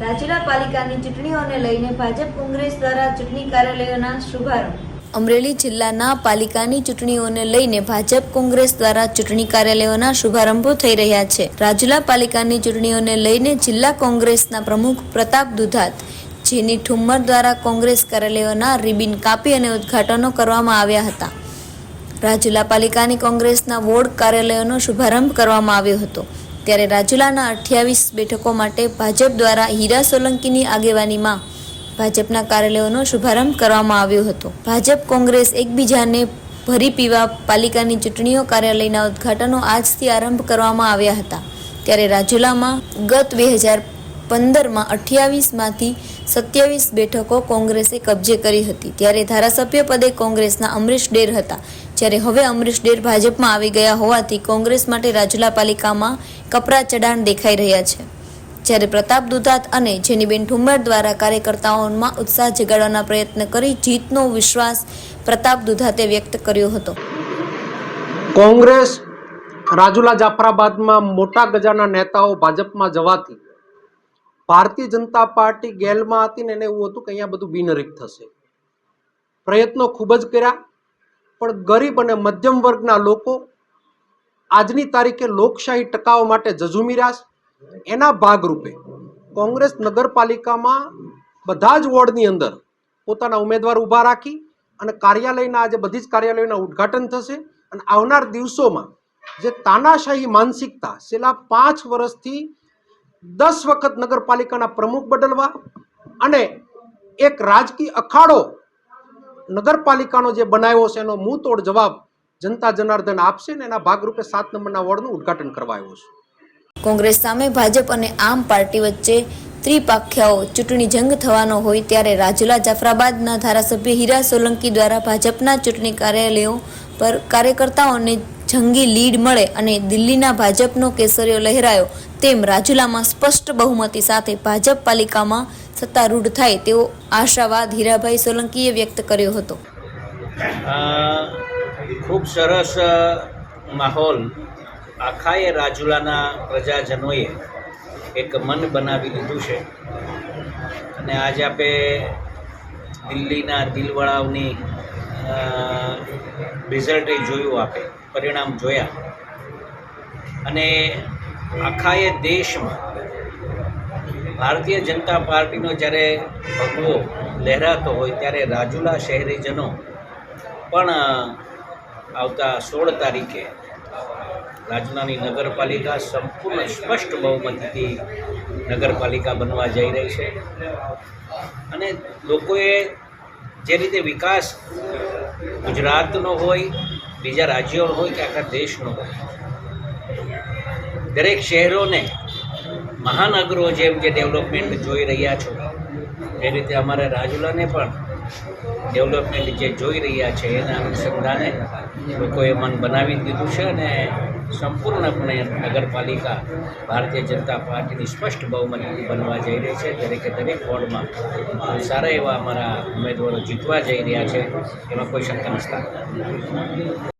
રાજુલા પાલિકાની ચૂંટણીઓને લઈને ભાજપ કોંગ્રેસ દ્વારા ચૂંટણી કાર્યાલયોના શુભારંભ. અમરેલી જિલ્લાના પાલિકાની ચૂંટણીઓને લઈને ભાજપ કોંગ્રેસ દ્વારા ચૂંટણી કાર્યાલયોના શુભારંભો થઈ રહ્યા છે. રાજુલા પાલિકાની ચૂંટણીઓને લઈને જિલ્લા કોંગ્રેસના પ્રમુખ પ્રતાપ દુધાત, જેની ઠુમ્મર દ્વારા કોંગ્રેસ કાર્યાલયોના રિબિન કાપી અને ઉદ્ઘાટનો કરવામાં આવ્યા હતા. રાજુલા પાલિકાની કોંગ્રેસના વોર્ડ કાર્યાલયોનો શુભારંભ કરવામાં આવ્યો હતો. ત્યારે રાજુલાના અઠ્યાવીસ બેઠકો માટે ભાજપ દ્વારા હીરા સોલંકીની આગેવાનીમાં ભાજપના કાર્યાલયોનો શુભારંભ કરવામાં આવ્યો હતો. ભાજપ કોંગ્રેસ એકબીજાને ભરી પીવા પાલિકાની ચૂંટણીઓ કાર્યાલયના ઉદ્ઘાટનો આજથી આરંભ કરવામાં આવ્યા હતા. ત્યારે રાજુલામાં ગત બે હજાર પંદરમાં અઠ્યાવીસમાંથી સત્યાવીસ બેઠકો કોંગ્રેસે કબજે કરી હતી. ત્યારે ધારાસભ્ય પદે કોંગ્રેસના અમરીશ ડેર હતા. જ્યારે હવે અમરીશ ડેર ભાજપમાં આવી ગયા હોવાથી કોંગ્રેસ માટે રાજુલા પાલિકામાં કપરા ચડાણ દેખાઈ રહ્યા છે. જ્યારે પ્રતાપ દુધાત અને જેનીબેન ઠુમ્મર દ્વારા કાર્યકર્તાઓમાં ઉત્સાહ જગાડવાના પ્રયત્ન કરી જીતનો વિશ્વાસ પ્રતાપ દુધાતે વ્યક્ત કર્યો હતો. કોંગ્રેસ રાજુલા જાફરાબાદમાં મોટા ગજાના નેતાઓ ભાજપમાં જવાથી ભારતીય જનતા પાર્ટી ગેલમાં હતી ને એને એવું હતું કે અહીંયા બધું બિનહરીફ થશે. પ્રયત્નો ખૂબ જ કર્યા, પણ ગરીબ અને મધ્યમ વર્ગના લોકો આજની તારીખે લોકશાહી ટકાવવા માટે જજુમી રહ્યા એના ભાગરૂપે કોંગ્રેસ નગરપાલિકામાં બધા જ વોર્ડની અંદર પોતાના ઉમેદવાર ઊભા રાખી અને કાર્યાલયના આજે બધી જ કાર્યાલયોના ઉદ્ઘાટન થશે અને આવનાર દિવસોમાં જે તાનાશાહી માનસિકતા છેલ્લા પાંચ વર્ષથી દસ વખત નગરપાલિકાના પ્રમુખ બદલવા અને એક રાજકીય અખાડો નગરપાલિકાનો જે બનાવ્યો છે એનો મુંહતોડ જવાબ જનતા જનાર્દન આપશે ને એના ભાગરૂપે સાત નંબરના વોર્ડનું ઉદઘાટન કરવા આવ્યો છું. કોંગ્રેસ સામે ભાજપ અને આમ પાર્ટી વચ્ચે ત્રિપાખ્યાઓ ચૂંટણી જંગ થવાનો હોય ત્યારે રાજુલા જાફરાબાદના ધારાસભ્ય હીરા સોલંકી દ્વારા ભાજપના ચૂંટણી કાર્યાલયો પર કાર્યકર્તાઓને જંગી લીડ મળે અને દિલ્હીના ભાજપનો કેસરીયો લહેરાયો, તેમ રાજુલામાં સ્પષ્ટ બહુમતી સાથે ભાજપ પાલિકામાં સત્તારૂઢ થાય તેવો આશાવાદ હીરાભાઈ સોલંકીએ વ્યક્ત કર્યો હતો. ખૂબ સરસ માહોલ આખાએ રાજુલાના પ્રજાજનોએ એક મન બનાવી લીધું છે. અને આજે આપણે દિલ્હીના દિલવડાવની રિઝલ્ટે જોયું આપે, પરિણામ જોયા. અને આખાએ દેશમાં ભારતીય જનતા પાર્ટીનો જ્યારે ભગવો લહેરાતો હોય ત્યારે રાજુલા શહેરીજનો પણ આવતા સોળ તારીખે રાજુલાની નગરપાલિકા સંપૂર્ણ સ્પષ્ટ બહુમતીથી નગરપાલિકા બનવા જઈ રહી છે. અને લોકોએ જે રીતે વિકાસ ગુજરાતનો હોય, બીજા રાજ્યોનો હોય કે આખા દેશનો હોય. દરેક શહેરોને મહાનગરો જેમ જે ડેવલપમેન્ટ જોઈ રહ્યા છો, એ રીતે અમારે રાજુલાને પણ ડેવલપમેન્ટ જે જોઈ રહ્યા છે, એના અનુસંધાને લોકોએ મન બનાવી દીધું છે અને સંપૂર્ણપણે નગરપાલિકા ભારતીય જનતા પાર્ટીની સ્પષ્ટ બહુમતી બનવા જઈ રહી છે. દરેકે દરેક વોર્ડમાં સારા એવા અમારા ઉમેદવારો જીતવા જઈ રહ્યા છે. એમાં કોઈ શંકા નથી